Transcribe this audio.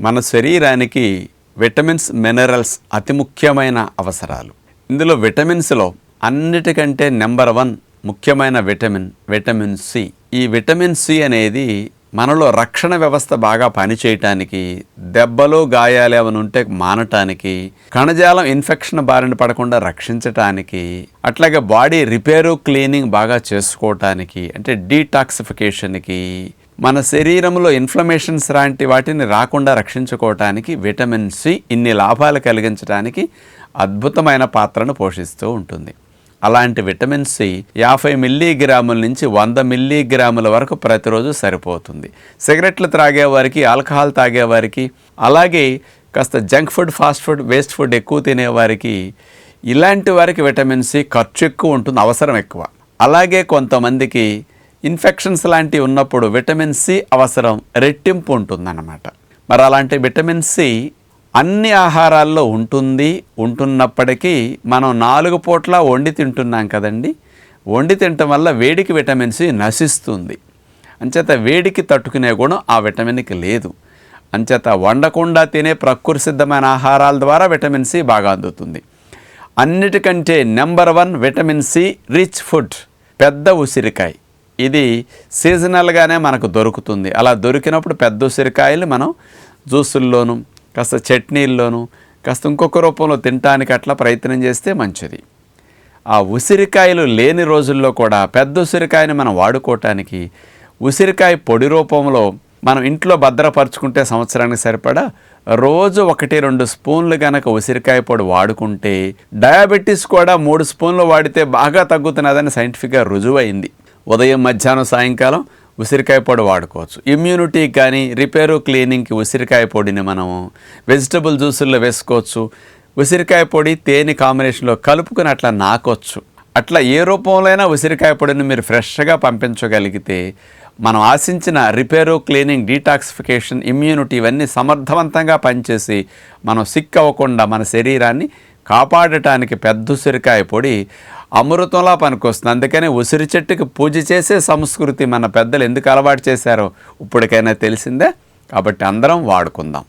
మన శరీరానికి vitamins minerals అతి ముఖ్యమైన అవసరాలు. ఇందులో విటమిన్స్లో అన్నిటికంటే నెంబర్ వన్ ముఖ్యమైన విటమిన్ విటమిన్ సి. ఈ విటమిన్ సి అనేది మనలో రక్షణ వ్యవస్థ బాగా పనిచేయటానికి దెబ్బలు గాయాలు ఏమైనా ఉంటే మానటానికి కణజాలం ఇన్ఫెక్షన్ బారిన పడకుండా రక్షించటానికి అట్లాగే బాడీ రిపేరు క్లీనింగ్ బాగా చేసుకోవటానికి అంటే డీటాక్సిఫికేషన్కి మన శరీరంలో ఇన్ఫ్లమేషన్స్ లాంటి వాటిని రాకుండా రక్షించుకోవటానికి విటమిన్ సి ఇన్ని లాభాలు కలిగించడానికి అద్భుతమైన పాత్రను పోషిస్తూ ఉంటుంది. అలాంటి విటమిన్ సి యాభై మిల్లీగ్రాముల నుంచి వంద మిల్లీగ్రాముల వరకు ప్రతిరోజు సరిపోతుంది. సిగరెట్లు త్రాగేవారికి ఆల్కహాల్ తాగేవారికి అలాగే కాస్త junk food fast food waste food ఎక్కువ తినేవారికి ఇలాంటి వారికి విటమిన్ సి ఖర్చు ఎక్కువ ఉంటుంది అవసరం ఎక్కువ. అలాగే కొంతమందికి ఇన్ఫెక్షన్స్ లాంటివి ఉన్నప్పుడు విటమిన్ సి అవసరం రెట్టింపు ఉంటుందన్నమాట. మరి అలాంటి విటమిన్ సి అన్ని ఆహారాల్లో ఉంటుంది ఉంటున్నప్పటికీ మనం నాలుగు పూట్ల వండి తింటున్నాం కదండి. వండి తినటం వల్ల వేడికి విటమిన్ సి నశిస్తుంది. అంచేత వేడికి తట్టుకునే గుణం ఆ విటమిన్కి లేదు. అంచేత వండకుండా తినే ప్రకృతి సిద్ధమైన ఆహారాల ద్వారా విటమిన్ సి బాగా అందుతుంది. అన్నిటికంటే number one vitamin C rich food పెద్ద ఉసిరికాయ. ఇది సీజనల్గానే మనకు దొరుకుతుంది. అలా దొరికినప్పుడు పెద్ద ఉసిరికాయలు మనం జ్యూసుల్లోనూ కాస్త చట్నీల్లోనూ కాస్త ఇంకొక రూపంలో తినటానికి అట్లా ప్రయత్నం చేస్తే మంచిది. ఆ ఉసిరికాయలు లేని రోజుల్లో కూడా పెద్ద ఉసిరికాయని మనం వాడుకోవటానికి ఉసిరికాయ పొడి రూపంలో మనం ఇంట్లో భద్రపరుచుకుంటే సంవత్సరానికి సరిపడా రోజు ఒకటి రెండు స్పూన్లు కనుక ఉసిరికాయ పొడి వాడుకుంటే డయాబెటీస్ కూడా మూడు స్పూన్లు వాడితే బాగా తగ్గుతున్నదని సైంటిఫిక్గా రుజువైంది. ఉదయం మధ్యాహ్నం సాయంకాలం ఉసిరికాయ పొడి వాడుకోవచ్చు. ఇమ్యూనిటీ కానీ రిపేరు క్లీనింగ్కి ఉసిరికాయ పొడిని మనము వెజిటబుల్ జ్యూసుల్లో వేసుకోవచ్చు. ఉసిరికాయ పొడి తేనె కాంబినేషన్లో కలుపుకుని అట్లా నాకొచ్చు. అట్లా ఏ రూపంలో అయినా ఉసిరికాయ పొడిని మీరు ఫ్రెష్గా పంపించగలిగితే మనం ఆశించిన రిపేరు క్లీనింగ్ డీటాక్సిఫికేషన్ ఇమ్యూనిటీ ఇవన్నీ సమర్థవంతంగా పనిచేసి మనం సిక్ అవ్వకుండా మన శరీరాన్ని కాపాడటానికి పెద్ద ఉసిరికాయ పొడి అమృతంలా పనికొస్తుంది. అందుకనే ఉసిరి చెట్టుకి పూజ చేసే సంస్కృతి మన పెద్దలు ఎందుకు అలవాటు చేశారో ఇప్పటికైనా తెలిసిందే. కాబట్టి అందరం వాడుకుందాం.